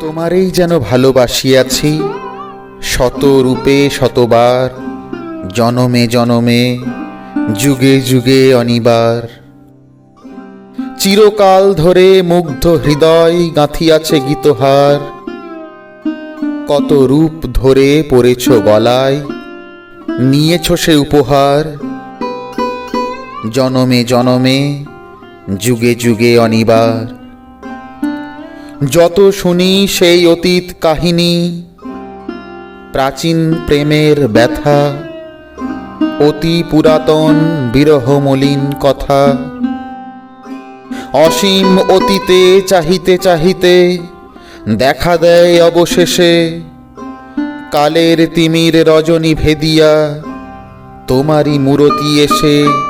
তোমারেই যেন ভালোবাসিয়াছি শত রূপে শতবার, জনমে জনমে, যুগে যুগে অনিবার। চিরকাল ধরে মুগ্ধ হৃদয় গাঁথিয়াছে গীতহার। কত রূপ ধরে পড়েছ গলায়, নিয়েছ সে উপহার। জনমে জনমে, যুগে যুগে অনিবার। যত শুনি সেই অতীত কাহিনী, প্রাচীন প্রেমের ব্যথা, অতি পুরাতন বিরহ মলিন কথা। অসীম অতীতে চাহিতে চাহিতে দেখা দেয় অবশেষে, কালের তিমির রজনী ভেদিয়া, তোমারই মূরতি এসে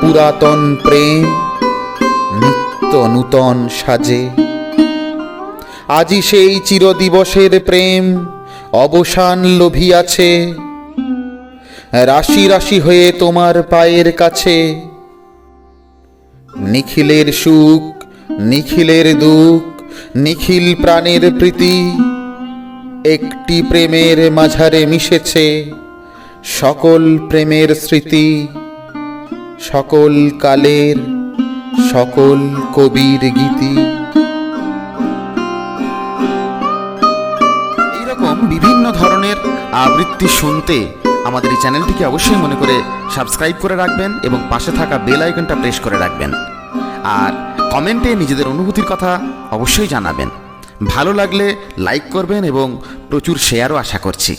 পুরাতন প্রেম, নিত্য নূতন সাজে। আজি সেই চিরদিবসের প্রেম অবসান লোভিয়াছে। রাশি রাশি হয়ে তোমার পায়ের কাছে। নিখিলের সুখ, নিখিলের দুঃখ, নিখিল প্রাণের প্রীতি একটি প্রেমের মাঝারে মিশেছে। সকল প্রেমের স্মৃতি সকল কালের, সকল কবির গীতি। এইরকম বিভিন্ন ধরনের আবৃত্তি শুনতে আমাদের এই চ্যানেলটিকে অবশ্যই মনে করে সাবস্ক্রাইব করে রাখবেন এবং পাশে থাকা বেল আইকনটা প্রেস করে রাখবেন। আর কমেন্টে নিজেদের অনুভূতির কথা অবশ্যই জানাবেন। ভালো লাগলে লাইক করবেন এবং প্রচুর শেয়ারও আশা করছি।